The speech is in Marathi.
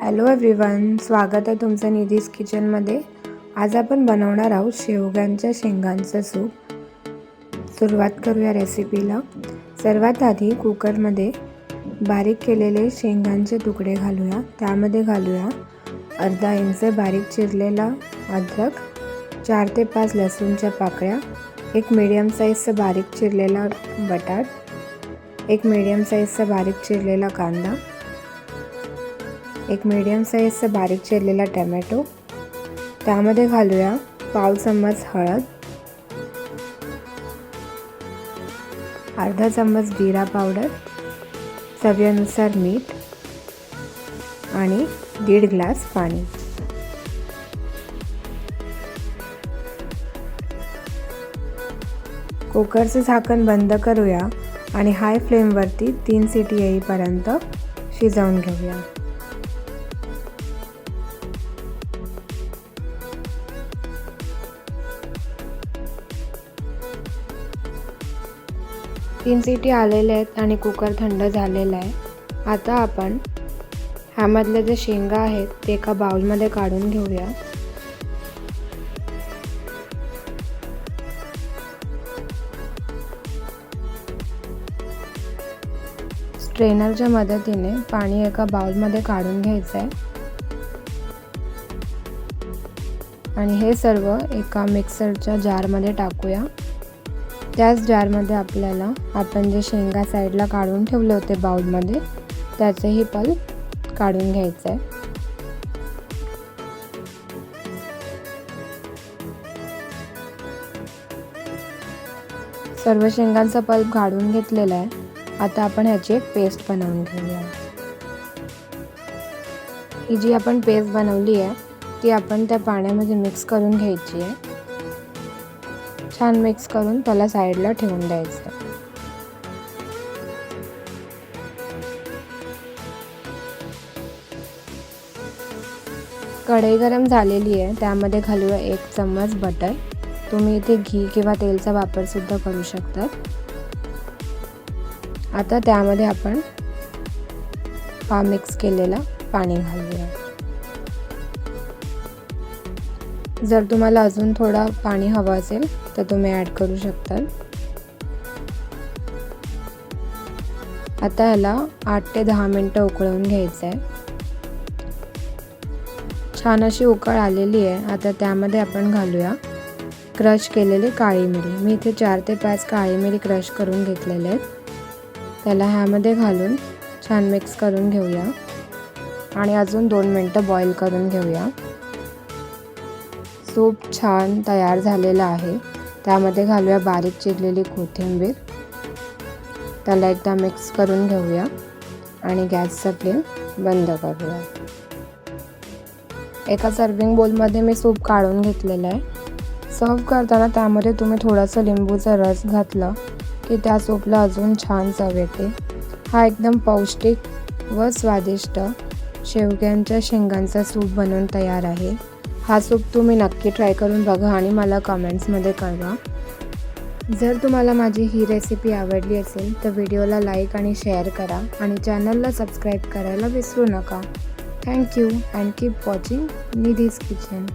हॅलो एव्हरीवन स्वागत आहे तुमचं निधीज किचनमध्ये आज आपण बनवणार आहोत शेवग्यांच्या शेंगांचं सूप. सुरुवात करूया रेसिपीला सर्वात आधी कुकरमध्ये बारीक केलेले शेंगांचे तुकडे घालूया. त्यामध्ये घालूया अर्धा इंच बारीक चिरलेला अद्रक चार ते पाच लसूणच्या पाकळ्या एक मीडियम साईजचं बारीक चिरलेला बटाट एक मीडियम साईजचा बारीक चिरलेला कांदा एक मीडियम साईजचा बारीक चिरलेला टमॅटो त्यामध्ये घालूया पाव चम्मच हळद. अर्धा चम्मच जिरा पावडर चवीनुसार मीठ. आणि दीड ग्लास पाणी. कुकरचं झाकण बंद करूया आणि हाय फ्लेमवरती तीन सिटी येईपर्यंत शिजवून घेऊया. तीन सिटी आलेल्या आहेत आणि कुकर थंड झालेला आहे. आता आपण ह्यामधले जे शेंगा आहेत ते एका बाउलमध्ये काढून घेऊया. स्ट्रेनरच्या मदतीने पाणी एका बाउलमध्ये काढून घ्यायचं आहे. आणि हे सर्व एका मिक्सरच्या जारमध्ये टाकूया. त्याच जारमध्ये आपल्याला आपण जे शेंगा साईडला काढून ठेवले होते बाउलमध्ये त्याचेही पल्प काढून घ्यायचं आहे सर्व शेंगांचा पल्प काढून घेतलेला आहे. आता आपण ह्याची एक पेस्ट बनवून घेऊया. ही जी आपण पेस्ट बनवली आहे ती आपण त्या पाण्यामध्ये मिक्स करून घ्यायची आहे. छान मिक्स करून त्याला साईडला ठेवून द्यायचं. कढई गरम झालेली आहे त्यामध्ये घालूया एक चम्मच बटर तुम्ही इथे घी किंवा तेलचा वापरसुद्धा करू शकता. आता त्यामध्ये आपण पा मिक्स केलेला पाणी घालूया. जर तुम्हाला अजून थोडा पाणी हवं असेल तर तुम्ही ॲड करू शकता. आता ह्याला आठ ते दहा मिनटं उकळवून घ्यायचं आहे छान अशी उकळ आलेली आहे. आता त्यामध्ये आपण घालूया क्रश केलेली काळी मिरी. मी इथे चार ते पाच काळी मिरी क्रश करून घेतलेले आहेत. त्याला ह्यामध्ये घालून छान मिक्स करून घेऊया. आणि अजून दोन मिनटं बॉईल करून घेऊया. सूप छान तयार झालेला आहे. त्यामध्ये घालूया बारीक चिरलेली कोथिंबीर. त्याला एकदा मिक्स करून घेऊया आणि गॅसचा फ्लेम बंद करूया. एका सर्विंग बोलमध्ये मी सूप काढून घेतलेलं आहे. सर्व करताना त्यामध्ये तुम्ही थोडंसं लिंबूचा रस घातला की त्या सूपला अजून छान चव येते. हा एकदम पौष्टिक व स्वादिष्ट शेवग्यांच्या शेंगांचा सूप बनवून तयार आहे. हा सूप तुम्ही नक्की ट्राय करून बघा आणि मला कमेंट्समध्ये कळवा. जर तुम्हाला माझी ही रेसिपी आवडली असेल तर व्हिडिओला लाईक आणि शेअर करा आणि चॅनलला सबस्क्राईब करायला विसरू नका. Thank you and keep watching Nidhi's kitchen